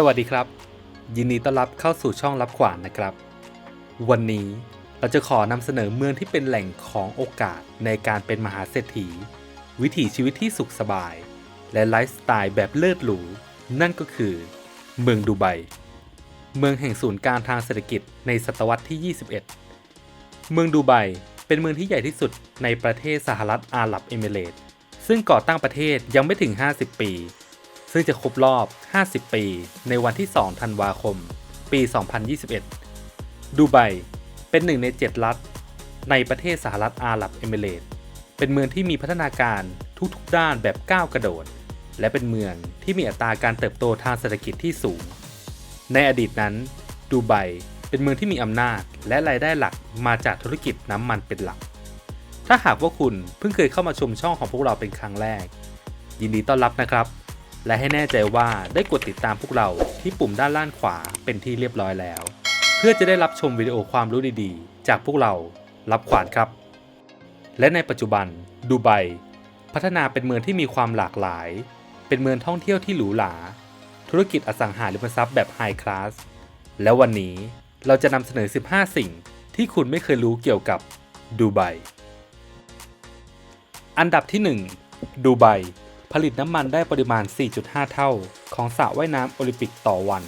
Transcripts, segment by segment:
สวัสดีครับ ยินดีต้อนรับเข้าสู่ช่องรับขวานนะครับ วันนี้เราจะขอนำเสนอเมืองที่เป็นแหล่งของโอกาสในการเป็นมหาเศรษฐี วิถีชีวิตที่สุขสบาย และไลฟ์สไตล์แบบเลิศหรู นั่นก็คือ เมืองดูไบเมืองแห่งศูนย์กางทางเศรษฐกิจในศตวรรษที่ 21 เมืองดูไบเป็นเมืองที่ใหญ่ที่สุดในประเทศสหรัฐอาหรับเอมิเรตส์ซึ่งก่อตั้งประเทศยังไม่ถึง 50 ปี ซึ่งจะครบรอบ 50 ปี ในวันที่ 2 ธันวาคม ปี 2021 ดูไบเป็นหนึ่งใน 7 รัฐ ในประเทศสหรัฐอาหรับเอมิเรต เป็นเมืองที่มีพัฒนาการทุกๆด้านแบบก้าวกระโดด และเป็นเมืองที่มีอัตราการเติบโตทางเศรษฐกิจที่สูง ในอดีตนั้น ดูไบเป็นเมืองที่มีอำนาจและรายได้หลักมาจากธุรกิจน้ำมันเป็นหลัก ถ้าหากว่าคุณเพิ่งเคยเข้ามาชมช่องของพวกเราเป็นครั้งแรก ยินดีต้อนรับนะครับ และให้แน่ใจว่าได้กดติดตามพวกเราที่ปุ่มด้านล่างขวาเป็นที่เรียบร้อยแล้ว เพื่อจะได้รับชมวิดีโอความรู้ดีๆ จากพวกเรารับขวานครับ และในปัจจุบันดูไบพัฒนาเป็นเมืองที่มีความหลากหลาย เป็นเมืองท่องเที่ยวที่หรูหรา ธุรกิจอสังหาริมทรัพย์แบบไฮคลาส แล้ววันนี้เราจะนำเสนอ 15 สิ่งที่คุณไม่เคยรู้เกี่ยวกับดูไบ อันดับที่ 1 ดูไบ ผลิตน้ำมันได้ปริมาณ 4.5 เท่า ของสระว่ายน้ำโอลิมปิกต่อวัน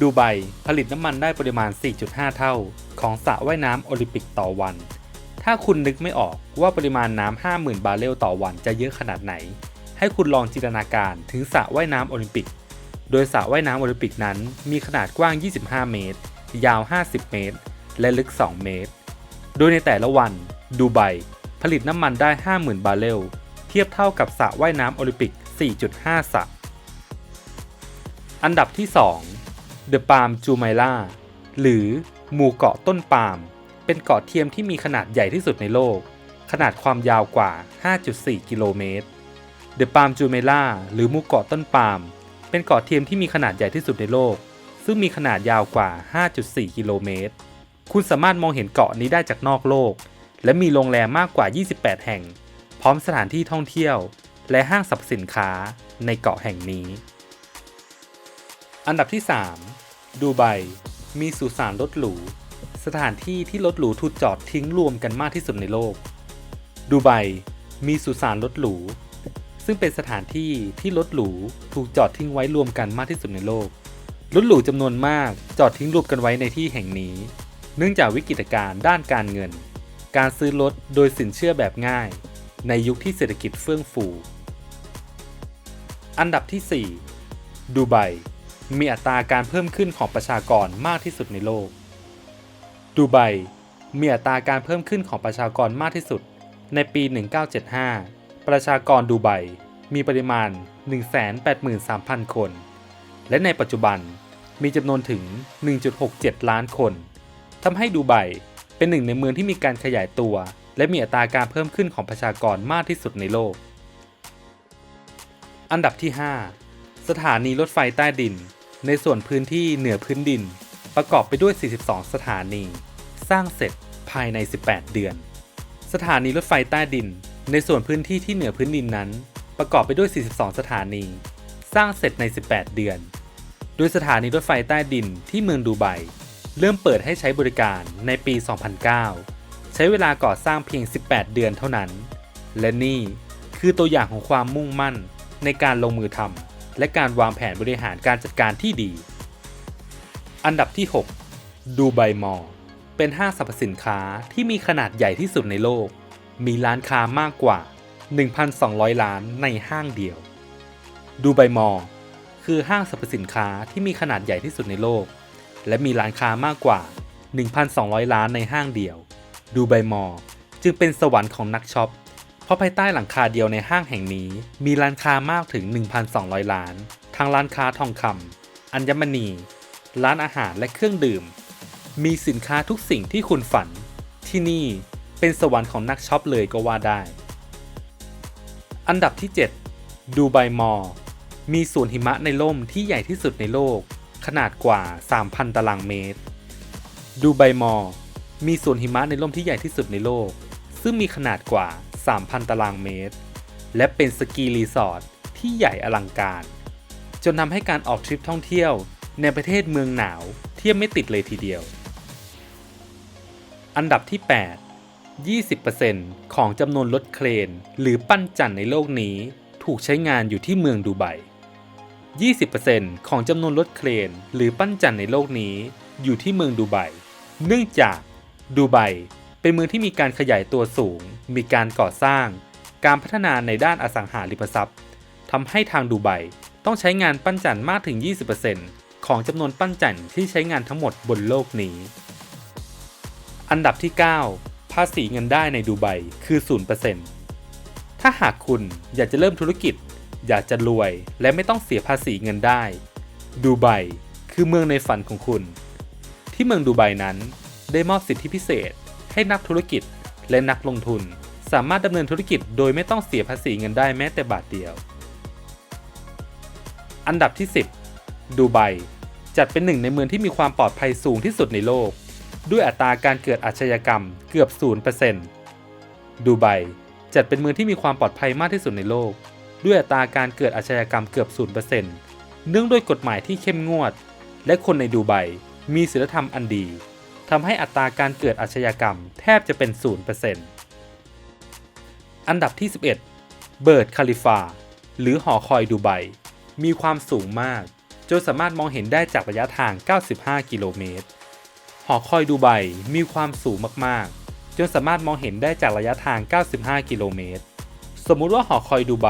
ดูไบผลิตน้ำมันได้ปริมาณ 4.5 เท่า ของสระว่ายน้ำโอลิมปิกต่อวัน ถ้าคุณนึกไม่ออกว่าปริมาณน้ำ 50,000 บาร์เรลต่อวันจะเยอะขนาดไหน ให้คุณลองจินตนาการถึงสระว่ายน้ำโอลิมปิก โดยสระว่ายน้ำโอลิมปิกนั้นมีขนาดกว้าง 25 เมตร ยาว 50 เมตร และลึก 2 เมตร โดยในแต่ละวัน ดูไบผลิตน้ำมันได้ 50,000 บาร์เรล ทียบเท่ากับสระว่ายน้ำโอลิมปิก 4.5 สระ อันดับที่ 2 The Palm Jumeirah หรือหมู่เกาะต้นปาล์มเป็นเกาะเทียมที่มีขนาดใหญ่ที่สุดในโลก ขนาดความยาวกว่า 5.4 กิโลเมตร The Palm Jumeirah หรือหมู่เกาะต้นปาล์มเป็นเกาะเทียมที่มีขนาดใหญ่ที่สุดในโลก ซึ่งมีขนาดยาวกว่า 5.4 กิโลเมตร คุณสามารถมองเห็นเกาะนี้ได้จากนอกโลก และมีโรงแรมมากกว่า 28 แห่ง พร้อมสถานที่ท่องเที่ยว และห้างสรรพสินค้าในเกาะแห่งนี้ อันดับที่ 3 ดูไบ มีสุสานรถหรู สถานที่ที่รถหรูถูกจอดทิ้งรวมกันมากที่สุดในโลก ดูไบ มีสุสานรถหรู ซึ่งเป็นสถานที่ที่รถหรูถูกจอดทิ้งไว้รวมกันมากที่สุดในโลก รถหรูจำนวนมากจอดทิ้งรวมกันไว้ในที่แห่งนี้ เนื่องจากวิกฤตการณ์ด้านการเงิน การซื้อรถโดยสินเชื่อแบบง่าย ในยุคที่เศรษฐกิจเฟื่องฟู อันดับที่ 4 ดูไบ มีอัตราการเพิ่มขึ้นของประชากรมากที่สุดในโลก ดูไบ มีอัตราการเพิ่มขึ้นของประชากรมากที่สุด ในปี 1975 ประชากรดูไบ มีปริมาณ 183,000 คน และในปัจจุบันมีจำนวนถึง 1.67 ล้านคน ทำให้ดูไบเป็นหนึ่งในเมืองที่มีการขยายตัว และมีอัตราการเพิ่มขึ้นของประชากรมากที่สุดในโลก อันดับที่ 5 สถานีรถไฟใต้ดิน ในส่วนพื้นที่เหนือพื้นดิน ประกอบไปด้วย 42 สถานี สร้างเสร็จภายใน 18 เดือน สถานีรถไฟใต้ดิน ในส่วนพื้นที่ที่เหนือพื้นดินนั้น ประกอบไปด้วย 42 สถานี สร้างเสร็จใน 18 เดือน โดยสถานีรถไฟใต้ดินที่เมืองดูไบเริ่มเปิดให้ใช้บริการในปี 2009 ใช้เวลาก่อสร้างเพียง 18 เดือนเท่านั้น และนี่คือตัวอย่างของความมุ่งมั่นในการลงมือทำและการวางแผนบริหารการจัดการที่ดี อันดับที่ 6 ดูไบมอลเป็นห้างสรรพสินค้าที่มีขนาดใหญ่ที่สุดในโลก มีร้านค้ามากกว่า 1,200 ล้านในห้างเดียว ดูไบมอลคือห้างสรรพสินค้าที่มีขนาดใหญ่ที่สุดในโลก และมีร้านค้ามากกว่า 1,200 ล้านในห้างเดียว ดูไบมอลจึงเป็นสวรรค์ของนักช็อป เพราะภายใต้หลังคาเดียวในห้างแห่งนี้ มีร้านค้ามากถึง 1,200ล้านทั้งร้านค้าทองคำอัญมณี ร้านอาหารและเครื่องดื่ม มีสินค้าทุกสิ่งที่คุณฝัน ที่นี่เป็นสวรรค์ของนักช็อปเลยก็ว่าได้ อันดับที่ 7 ดูไบมอลมีสวนหิมะในร่มที่ใหญ่ที่สุดในโลก ขนาดกว่า 3,000 ตารางเมตร ดูไบมอล มีสวนหิมะในร่มที่ใหญ่ที่สุดในโลก ซึ่งมีขนาดกว่า 3,000 ตารางเมตร และเป็นสกีรีสอร์ทที่ใหญ่อลังการจจนทำให้การออกทริปท่องเที่ยวในประเทศเมืองหนาวเทียบไม่ติดเลยทีเดียว อันดับที่ 8 20%ของจำนวนรถเครน หรือปั้นจันในโลกนี้ถูกใช้งานอยู่ที่เมืองดูไบ 20%ของจำนวนรถเครน หรือปั้นจันในโลกนี้อยู่ที่เมืองดูไบ เนื่องจาก ดูไบเป็นเมืองที่มีการขยายตัวสูง มีการก่อสร้าง การพัฒนาในด้านอสังหาริมทรัพย์ทำให้ทางดูไบต้องใช้งานปั้นจันมากถึง 20%ของจำนวนปั้นจันที่ใช้งานทั้งหมดบนโลกนี้ อันดับที่ 9 ภาษีเงินได้ในดูไบคือ 0%ถ้าหากคุณอยากจะเริ่มธุรกิจ อยากจะรวย และไม่ต้องเสียภาษีเงินได้ ดูไบคือเมืองในฝันของคุณ ที่เมืองดูไบนั้น ได้มอบสิทธิพิเศษ ให้นักธุรกิจและนักลงทุน สามารถดำเนินธุรกิจโดยไม่ต้องเสียภาษีเงินได้แม้แต่บาทเดียว อันดับที่ 10 ดูไบจัดเป็นหนึ่งในเมืองที่มีความปลอดภัยสูงที่สุดในโลก ด้วยอัตราการเกิดอาชญากรรมเกือบ 0%ดูไบจัดเป็นเมืองที่มีความปลอดภัยมากที่สุดในโลก ด้วยอัตราการเกิดอาชญากรรมเกือบ 0%เนื่องด้วยกฎหมายที่เข้มงวด และคนในดูไบมีศีลธรรมอันดี ทำให้อัตราการเกิดอาชญากรรมแทบจะเป็น 0%อันดับที่ 11 เบิร์ดคาลิฟา หรือหอคอยดูไบ มีความสูงมาก จนสามารถมองเห็นได้จากระยะทาง 95 กิโลเมตร หอคอยดูไบมีความสูงมาก ๆ จนสามารถมองเห็นได้จากระยะทาง 95 กิโลเมตร สมมุติว่าหอคอยดูไบ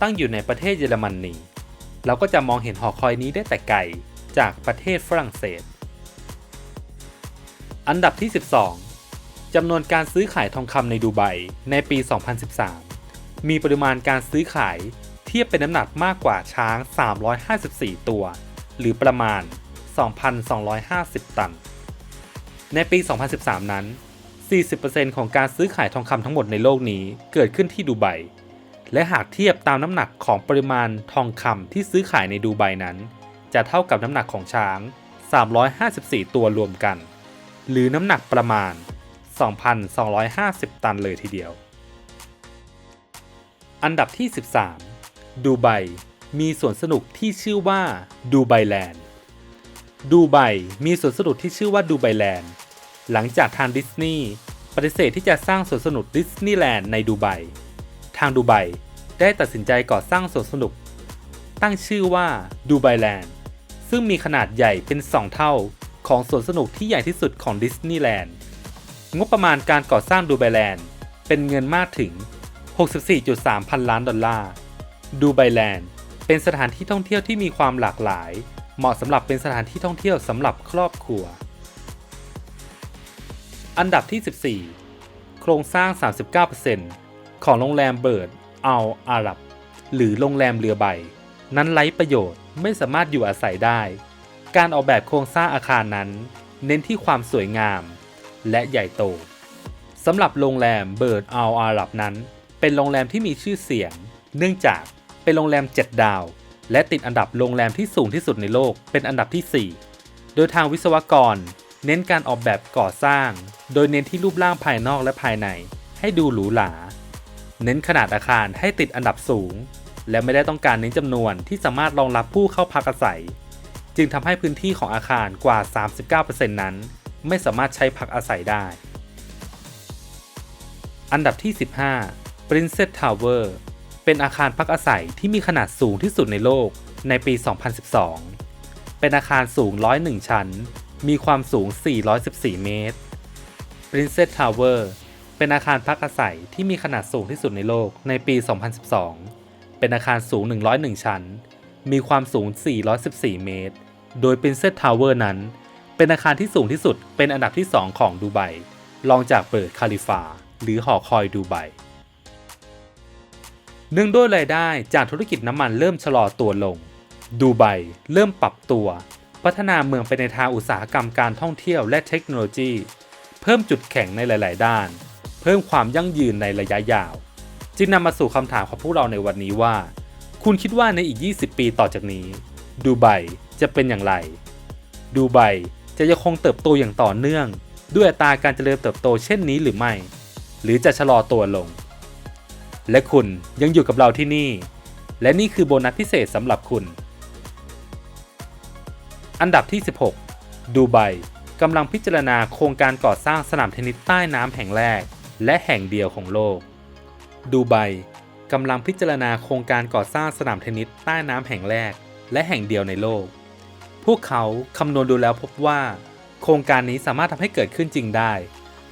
ตั้งอยู่ในประเทศเยอรมนนี เราก็จะมองเห็นหอคอยนี้ได้แต่ไกลจากประเทศฝรั่งเศส อันดับที่ 12จำนวนการซื้อขายทองคำในดูไบในปี 2013 มีปริมาณการซื้อขายเทียบเป็นน้ำหนักมากกว่าช้าง 354 ตัว หรือประมาณ 2,250 ตัน ในปี 2013 นั้น 40%ของการซื้อขายทองคำทั้งหมดในโลกนี้เกิดขึ้นที่ดูไบ และหากเทียบตามน้ำหนักของปริมาณทองคำที่ซื้อขายในดูไบนั้น จะเท่ากับน้ำหนักของช้าง 354 ตัวรวมกัน หรือน้ำหนักประมาณ 2,250 ตันเลยทีเดียว อันดับที่ 13 ดูไบ มีสวนสนุกที่ชื่อว่าดูไบแลนด์ ดูไบมีสวนสนุกที่ชื่อว่าดูไบแลนด์ หลังจากทางดิสนีย์ปฏิเสธที่จะสร้างสวนสนุกดิสนีย์แลนด์ในดูไบ ทางดูไบได้ตัดสินใจก่อสร้างสวนสนุก ตั้งชื่อว่าดูไบแลนด์ ซึ่งมีขนาดใหญ่เป็น 2 เท่า ของสวนสนุกที่ใหญ่ที่สุดของดิสนีย์แลนด์ งบประมาณการก่อสร้างดูไบแลนด์เป็นเงินมากถึง 64.3 พันล้านดอลลาร์ ดูไบแลนด์เป็นสถานที่ท่องเที่ยวที่มีความหลากหลาย เหมาะสำหรับเป็นสถานที่ท่องเที่ยวสำหรับครอบครัว อันดับที่ 14 โครงสร้าง 39%ของโรงแรมเบิร์ดอัลอารับหรือโรงแรมเรือใบ นั้นไร้ประโยชน์ไม่สามารถอยู่อาศัยได้ การออกแบบโครงสร้างอาคารนั้น เน้นที่ความสวยงาม และใหญ่โตสำหรับโรงแรมเบิร์ดอัลอาหรับนั้น เป็นโรงแรมที่มีชื่อเสียง เนื่องจากเป็นโรงแรม 7 ดาว และติดอันดับโรงแรมที่สูงที่สุดในโลกเป็นอันดับที่ 4 โดยทางวิศวกร เน้นการออกแบบก่อสร้าง โดยเน้นที่รูปร่างภายนอกและภายใน ให้ดูหรูหราเน้นขนาดอาคารให้ติดอันดับสูง และไม่ได้ต้องการเน้นจำนวนที่สามารถรองรับผู้เข้าพักอาศัย จึงทำให้พื้นที่ของอาคารกว่า 39%นั้น ไม่สามารถใช้พักอาศัยได้ อันดับที่ 15 Princess Tower เป็นอาคารพักอาศัยที่มีขนาดสูงที่สุดในโลกในปี 2012 เป็นอาคารสูง 101 ชั้น มีความสูง 414 เมตร Princess Tower เป็นอาคารพักอาศัยที่มีขนาดสูงที่สุดในโลกในปี 2012 เป็นอาคารสูง 101 ชั้น มีความสูง 414 เมตร โดย Princess Tower นั้น เป็นอาคารที่สูงที่สุดเป็นอันดับที่ 2 ของดูไบรองจากเบิร์ดคาลิฟาหรือหอคอยดูไบเนื่องด้วยรายได้จากธุรกิจน้ำมันเริ่มชะลอตัวลง ดูไบเริ่มปรับตัว พัฒนาเมืองไปในทางอุตสาหกรรมการท่องเที่ยวและเทคโนโลยี เพิ่มจุดแข็งในหลาย ๆ ด้าน เพิ่มความยั่งยืนในระยะยาว จึงนำมาสู่คำถามของพวกเราในวันนี้ว่า คุณคิดว่าในอีก 20 ปีต่อจากนี้ ดูไบ จะเป็นอย่างไร ดูไบจะยังคงเติบโตอย่างต่อเนื่อง ด้วยอัตราการเจริญเติบโตเช่นนี้หรือไม่ หรือจะชะลอตัวลง และคุณยังอยู่กับเราที่นี่ และนี่คือโบนัสพิเศษสำหรับคุณ อันดับที่ 16 ดูไบกำลังพิจารณาโครงการก่อสร้างสนามเทนนิสใต้น้ำแห่งแรก และแห่งเดียวของโลก ดูไบกำลังพิจารณาโครงการก่อสร้างสนามเทนนิสใต้น้ำแห่งแรก และแห่งเดียวในโลก พวกเขาคำนวณดูแล้วพบว่า โครงการนี้สามารถทำให้เกิดขึ้นจริงได้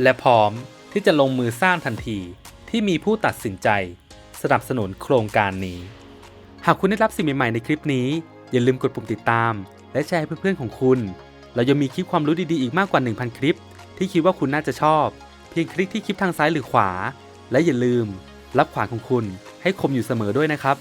และพร้อมที่จะลงมือสร้างทันทีที่มีผู้ตัดสินใจ สนับสนุนโครงการนี้ หากคุณได้รับสิ่งใหม่ๆในคลิปนี้ อย่าลืมกดปุ่มติดตาม และแชร์ให้เพื่อนๆของคุณ เรายังมีคลิปความรู้ดีๆอีกมากกว่า 1,000 คลิป ที่คิดว่าคุณน่าจะชอบ เพียงคลิกที่คลิปทางซ้ายหรือขวา และอย่าลืมรับขวานของคุณให้คมอยู่เสมอด้วยนะครับ